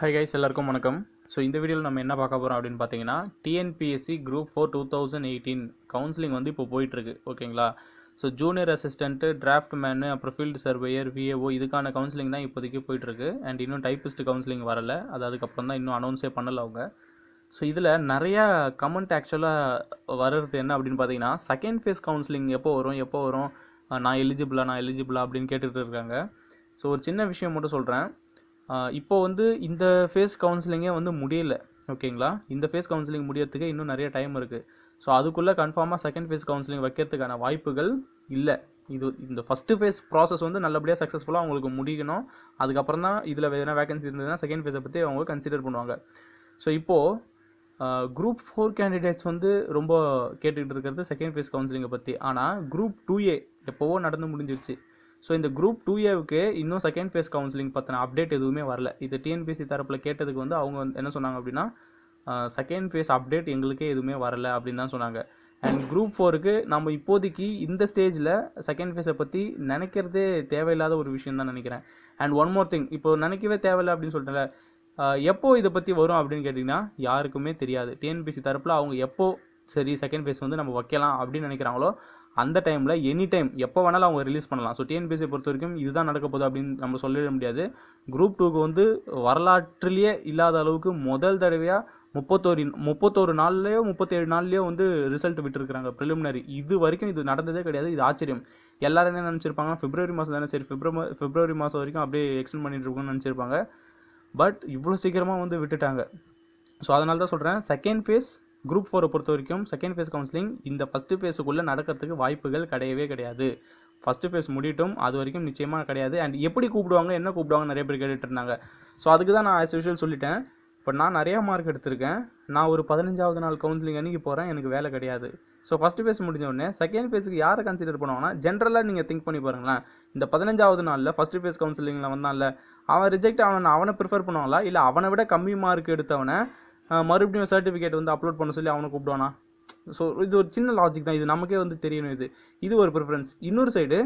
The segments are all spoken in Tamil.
ஹை கைஸ் எல்லாருக்கும் வணக்கம். ஸோ இந்த வீடியோவில் நம்ம என்ன பார்க்க போகிறோம் அப்படின்னு பார்த்தீங்கன்னா TNPSC group four two thousand eighteen counselling வந்து இப்போ போயிட்டுருக்கு ஓகேங்களா? So junior assistant draft menu அப்புறம் ஃபீல்டு சர்வேயர் விஏஓ இதுக்கான கவுன்சிலிங் தான் இப்போதைக்கு போயிட்டுருக்கு. அண்ட் இன்னும் டைப்பிஸ்ட் கவுன்சிலிங் வரல. அது அதுக்கப்புறம் தான் இன்னும் அனௌன்ஸே பண்ணல அவங்க. ஸோ இதில் நிறையா கமெண்ட் ஆக்சுவலாக வர்றது என்ன அப்படின்னு பார்த்தீங்கன்னா செகண்ட் ஃபேஸ் கவுன்சிலிங் எப்போ வரும் எப்போ வரும்? நான் எலிஜிபிளா நான் எலிஜிபிளா அப்படின்னு கேட்டுகிட்டு இருக்காங்க. ஸோ ஒரு சின்ன விஷயம் மட்டும் சொல்கிறேன் இப்போ வந்து இந்த ஃபேஸ் கவுன்சிலிங்கே வந்து முடியல ஓகேங்களா? இந்த ஃபேஸ் கவுன்சிலிங் முடியறதுக்கு இன்னும் நிறைய டைம் இருக்குது ஸோ அதுக்குள்ளே கன்ஃபார்மாக செகண்ட் ஃபேஸ் கவுன்சிலிங் வைக்கிறதுக்கான வாய்ப்புகள் இல்லை. இது இந்த ஃபஸ்ட்டு ஃபேஸ் ப்ராசஸ் வந்து நல்லபடியாக சக்ஸஸ்ஃபுல்லாக அவங்களுக்கு முடிக்கணும் அதுக்கப்புறம் தான் இதில் எதனா வேகன்சி இருந்ததுன்னா செகண்ட் ஃபேஸை பற்றி அவங்க கன்சிடர் பண்ணுவாங்க. ஸோ இப்போது குரூப் ஃபோர் கேண்டிடேட்ஸ் வந்து ரொம்ப கேட்டுக்கிட்டு இருக்கிறது செகண்ட் ஃபேஸ் கவுன்சிலிங்கை பற்றி ஆனால் குரூப் டூ ஏ எப்போவோ நடந்து முடிஞ்சிருச்சு. ஸோ இந்த குரூப் டூ ஏவுக்கு இன்னும் செகண்ட் ஃபேஸ் கவுன்சிலிங் பற்றின அப்டேட் எதுவுமே வரல. இது டிஎன்பிசி தரப்பில் கேட்டதுக்கு வந்து அவங்க வந்து என்ன சொன்னாங்க அப்படின்னா செகண்ட் ஃபேஸ் அப்டேட் எங்களுக்கே எதுவுமே வரல அப்படின்னு தான் சொன்னாங்க. அண்ட் குரூப் ஃபோருக்கு நம்ம இப்போதைக்கு இந்த ஸ்டேஜில் செகண்ட் ஃபேஸை பற்றி நினைக்கிறதே தேவையில்லாத ஒரு விஷயம் தான் நினைக்கிறேன். அண்ட் ஒன் மோர் திங் இப்போ நினைக்கவே தேவையில்லை அப்படின்னு சொல்லிட்டேன்ல. எப்போ இதை பற்றி வரும் அப்படின்னு கேட்டிங்கன்னா யாருக்குமே தெரியாது. டிஎன்பிசி தரப்பில் அவங்க எப்போ சரி செகண்ட் ஃபேஸ் வந்து நம்ம வைக்கலாம் அப்படின்னு நினைக்கிறாங்களோ அந்த டைமில் எனி டைம் எப்போ வேணாலும் அவங்க ரிலீஸ் பண்ணலாம். ஸோ டிஎன்பிஎஸ்சி பொறுத்த வரைக்கும் இதுதான் நடக்க போகுது அப்படின்னு நம்ம சொல்லிட முடியாது. குரூப் டூக்கு வந்து வரலாற்றிலேயே இல்லாத அளவுக்கு முதல் தடவையாக முப்பத்தோரு முப்பத்தோரு நாள்லேயோ முப்பத்தேழு நாள்லேயோ வந்து ரிசல்ட் விட்டுருக்குறாங்க ப்ரிலிமினரி இது வரைக்கும் இது நடந்ததே கிடையாது. இது ஆச்சரியம். எல்லாரும் என்ன நினச்சிருப்பாங்க? பிப்ரவரி மாதம் தானே? சரி பிப்ரவரி பிப்ரவரி மாதம் வரைக்கும் அப்படியே எக்ஸ்டெண்ட் பண்ணிட்டு இருக்கோம்னு நினச்சிருப்பாங்க. பட் இவ்வளோ சீக்கிரமாக வந்து விட்டுட்டாங்க. ஸோ அதனால தான் சொல்கிறேன் செகண்ட் ஃபேஸ் குரூப் ஃபோரை பொறுத்த வரைக்கும் செகண்ட் ஃபேஸ் கவுன்சிலிங் இந்த ஃபஸ்ட்டு ஃபேஸுக்குள்ளே நடக்கிறதுக்கு வாய்ப்புகள் கிடையவே கிடையாது. ஃபஸ்ட்டு ஃபேஸ் முடியட்டும் அது வரைக்கும் நிச்சயமாக கிடையாது. அண்ட் எப்படி கூப்பிடுவாங்க என்ன கூப்பிடுவாங்க நிறைய பேர் கேட்டுட்டு இருந்தாங்க. ஸோ அதுக்கு தான் நான் ஆஸ் யூஷுவல் சொல்லிட்டேன். இப்போ நான் நிறையா மார்க் எடுத்திருக்கேன். நான் ஒரு பதினஞ்சாவது நாள் கவுன்சிலிங் அன்றைக்கி போகிறேன் எனக்கு வேலை கிடையாது. ஸோ ஃபஸ்ட்டு ஃபேஸ் முடிஞ்ச உடனே செகண்ட் ஃபேஸுக்கு யாரை கன்சிடர் பண்ணுவாங்கன்னா ஜென்ரலாக நீங்கள் திங்க் பண்ணி பாருங்களேன். இந்த பதினஞ்சாவது நாளில் ஃபஸ்ட்டு ஃபேஸ் கவுன்சிலிங்கில் வந்தான்ல அவன் ரிஜெக்ட் அவனை அவனை ப்ரிஃபர் பண்ணுவாங்களா? இல்லை அவனை விட கம்மி மார்க் எடுத்தவனை மறுபடியும் சர்டிஃபிகேட் வந்து அப்லோட் பண்ண சொல்லி அவனை கூப்பிடுவானா? ஸோ இது ஒரு சின்ன லாஜிக் தான். இது நமக்கே வந்து தெரியணும் இது. இது ஒரு ப்ரிஃபரன்ஸ் இன்னொரு சைடு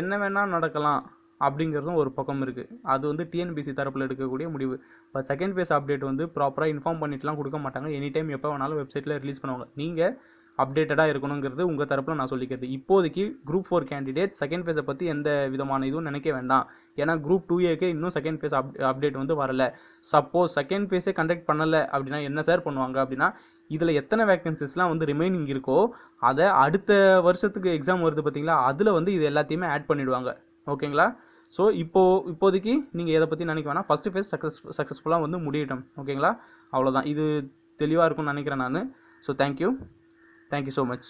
என்ன வேணால் நடக்கலாம் அப்படிங்கிறதும் ஒரு பக்கம் இருக்குது அது வந்து டிஎன்பிசி தரப்பில் எடுக்கக்கூடிய முடிவு. இப்போ செகண்ட் ஃபேஸ் அப்டேட் வந்து ப்ராப்பராக இன்ஃபார்ம் பண்ணிட்டுலாம் கொடுக்க மாட்டாங்க. எனி டைம் எப்போ வேணாலும் வெப்சைட்டில் ரிலீஸ் பண்ணுவாங்க. நீங்கள் அப்டேட்டடாக இருக்கணுங்கிறது உங்கள் தரப்பில் நான் சொல்லிக்கிறது. இப்போதைக்கு குரூப் ஃபோர் கேண்டிடேட் செகண்ட் ஃபேஸை பற்றி எந்த விதமான இதுவும் நினைக்க வேண்டாம். ஏன்னா குரூப் டூ ஏக்கு இன்னும் செகண்ட் ஃபேஸ் அப் அப்டேட் வந்து வரல. சப்போஸ் செகண்ட் ஃபேஸே கண்டக்ட் பண்ணலை அப்படின்னா என்ன சார் பண்ணுவாங்க அப்படின்னா இதில் எத்தனை வேக்கன்சிஸ்லாம் வந்து ரிமைனிங் இருக்கோ அதை அடுத்த வருஷத்துக்கு எக்ஸாம் வருது பார்த்தீங்களா அதில் வந்து இது எல்லாத்தையுமே ஆட் பண்ணிவிடுவாங்க ஓகேங்களா? ஸோ இப்போது இப்போதைக்கு நீங்கள் எதை பற்றி நினைக்க வேணாம். ஃபஸ்ட்டு ஃபேஸ் சக்ஸஸ் சக்ஸஸ்ஃபுல்லாக வந்து முடியட்டும். ஓகேங்களா? அவ்வளோதான் இது தெளிவாக இருக்கும்னு நினைக்கிறேன் நான். So thank you thank you so much